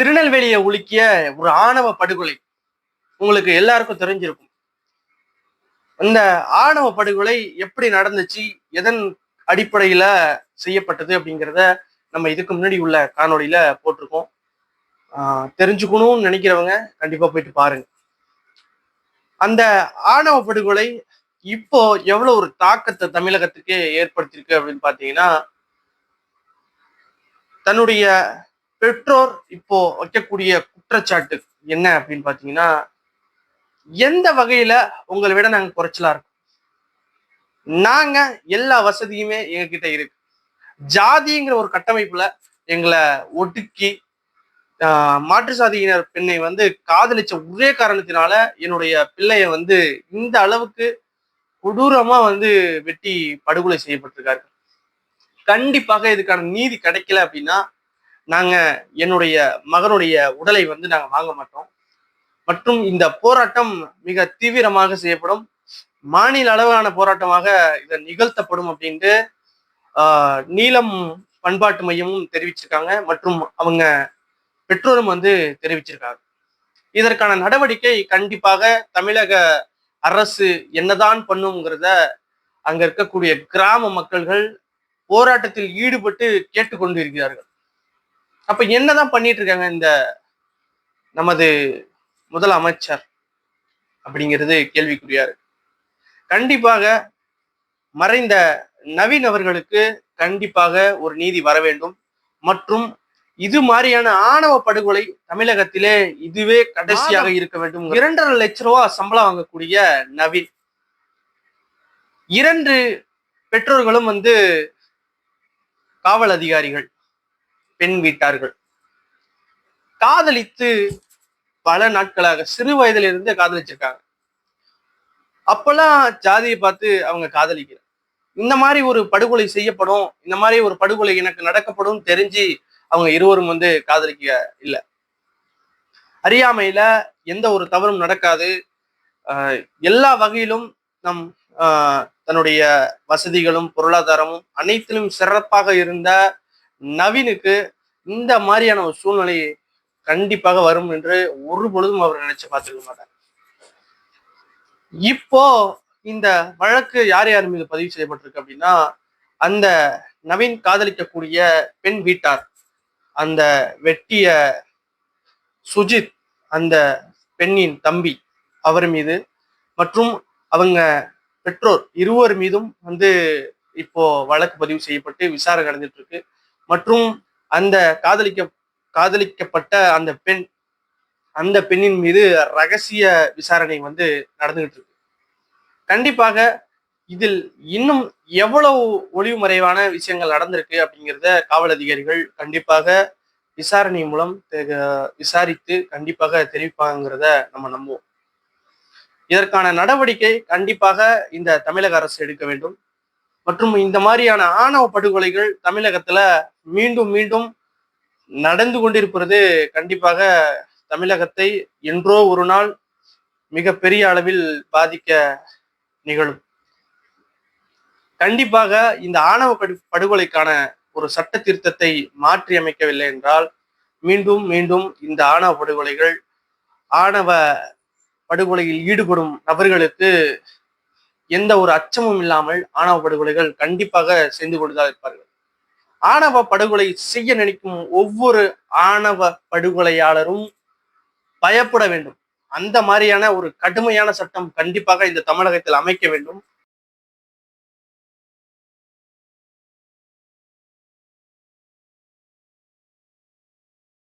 திருநெல்வேலியை உலுக்கிய ஒரு ஆணவ படுகொலை உங்களுக்கு எல்லாருக்கும் தெரிஞ்சிருக்கும். இந்த ஆணவ படுகொலை எப்படி நடந்துச்சு எதன் அடிப்படையில செய்யப்பட்டது அப்படிங்கிறத நம்ம இதுக்கு முன்னாடி உள்ள காணொளியில போட்டிருக்கோம். ஆஹ் தெரிஞ்சுக்கணும்னு நினைக்கிறவங்க கண்டிப்பா போயிட்டு பாருங்க. அந்த ஆணவ படுகொலை இப்போ எவ்வளவு ஒரு தாக்கத்தை தமிழகத்துக்கு ஏற்படுத்தியிருக்கு அப்படின்னு பாத்தீங்கன்னா தன்னுடைய பெற்றோர் இப்போ வைக்கக்கூடிய குற்றச்சாட்டு என்ன அப்படின்னு பாத்தீங்கன்னா எந்த வகையில உங்களை விட நாங்க குறைச்சலா இருக்கோம்? நாங்க எல்லா வசதியுமே எங்ககிட்ட இருக்கு. ஜாதிங்கிற ஒரு கட்டமைப்புல எங்களை ஒடுக்கி மாற்று சாதியினர் பெண்ணை வந்து காதலிச்ச ஒரே காரணத்தினால என்னுடைய பிள்ளைய வந்து இந்த அளவுக்கு கொடூரமா வந்து வெட்டி படுகொலை செய்யப்பட்டிருக்காரு கண்டிப்பாக இதுக்கான நீதி கிடைக்கல அப்படின்னா நாங்கள் என்னுடைய மகனுடைய உடலை வந்து நாங்கள் வாங்க மாட்டோம். மற்றும் இந்த போராட்டம் மிக தீவிரமாக செய்யப்படும். மாநில அளவிலான போராட்டமாக இதை நிகழ்த்தப்படும் அப்படின்ட்டு நீளம் நீலம் பண்பாட்டு மையமும் தெரிவிச்சிருக்காங்க. மற்றும் அவங்க பெற்றோரும் வந்து தெரிவிச்சிருக்காங்க. இதற்கான நடவடிக்கை கண்டிப்பாக தமிழக அரசு என்னதான் பண்ணுங்கிறத அங்க இருக்கக்கூடிய கிராம மக்கள்கள் போராட்டத்தில் ஈடுபட்டு கேட்டுக்கொண்டு இருக்கிறார்கள் அப்ப என்னதான் பண்ணிட்டு இருக்காங்க இந்த நமது முதலமைச்சர் அப்படிங்கிறது கேள்விக்குறியா இருக்கு. கண்டிப்பாக மறைந்த நவீன் அவர்களுக்கு கண்டிப்பாக ஒரு நீதி வர வேண்டும். மற்றும் இது மாதிரியான ஆணவ படுகொலை தமிழகத்திலே இதுவே கடைசியாக இருக்க வேண்டும். இரண்டரை லட்ச ரூபா சம்பளம் வாங்கக்கூடிய நவீன். இரண்டு பெற்றோர்களும் வந்து காவல் அதிகாரிகள். பெண் வீட்டார்கள். காதலித்து பல நாட்களாக சிறு வயதிலிருந்து காதலிச்சிருக்காங்க. அப்பெல்லாம் ஜாதியை பார்த்து அவங்க காதலிக்கிற இந்த மாதிரி ஒரு படுகொலை செய்யப்படும் இந்த மாதிரி ஒரு படுகொலை எனக்கு நடக்கப்படும் தெரிஞ்சு அவங்க இருவரும் வந்து காதலிக்க இல்லை. அறியாமையில எந்த ஒரு தவறும் நடக்காது. ஆஹ் எல்லா வகையிலும் நம் ஆஹ் தன்னுடைய வசதிகளும் பொருளாதாரமும் அனைத்திலும் சிறப்பாக இருந்த நவீனுக்கு இந்த மாதிரியான ஒரு சூழ்நிலை கண்டிப்பாக வரும் என்று ஒரு பொழுதும் அவர் நினைச்சு பார்த்துக்க மாட்டார். இப்போ இந்த வழக்கு யார் யார் மீது பதிவு செய்யப்பட்டிருக்கு அப்படின்னா அந்த நவீன் காதலிக்கக்கூடிய பெண் வீட்டார் அந்த வெட்டிய சுஜித் அந்த பெண்ணின் தம்பி அவர் மீது மற்றும் அவங்க பெற்றோர் இருவர் மீதும் வந்து இப்போ வழக்கு பதிவு செய்யப்பட்டு விசாரணை நடந்துட்டு இருக்கு. மற்றும் அந்த காதலிக்க காதலிக்கப்பட்ட அந்த பெண் அந்த பெண்ணின் மீது ரகசிய விசாரணை வந்து நடந்துகிட்டு இருக்கு. கண்டிப்பாக இதில் இன்னும் எவ்வளவு ஒளிவு மறைவான விஷயங்கள் நடந்திருக்கு அப்படிங்கிறத காவல் அதிகாரிகள் கண்டிப்பாக விசாரணை மூலம் தெ- விசாரித்து கண்டிப்பாக தெரிவிப்பாங்கிறத நம்ம நம்புவோம். இதற்கான நடவடிக்கை கண்டிப்பாக இந்த தமிழக அரசு எடுக்க வேண்டும். மற்றும் இந்த மாதிரியான ஆணவ படுகொலைகள் தமிழகத்துல மீண்டும் மீண்டும் நடந்து கொண்டிருப்பது கண்டிப்பாக தமிழகத்தை என்றோ ஒரு நாள் மிக பெரிய அளவில் பாதிக்க நிகழும். கண்டிப்பாக இந்த ஆணவ படு- படுகொலைக்கான ஒரு சட்ட திருத்தத்தை மாற்றி அமைக்கவில்லை என்றால் மீண்டும் மீண்டும் இந்த ஆணவ படுகொலைகள் ஆணவ படுகொலையில் ஈடுபடும் நபர்களுக்கு எந்த ஒரு அச்சமும் இல்லாமல் ஆணவ படுகொலைகள் கண்டிப்பாக செய்து கொண்டுதான் இருப்பார்கள் ஆணவ படுகொலை செய்ய நினைக்கும் ஒவ்வொரு ஆணவ படுகொலையாளரும் பயப்பட வேண்டும். அந்த மாதிரியான ஒரு கடுமையான சட்டம் கண்டிப்பாக இந்த தமிழகத்தில் அமைக்க வேண்டும்.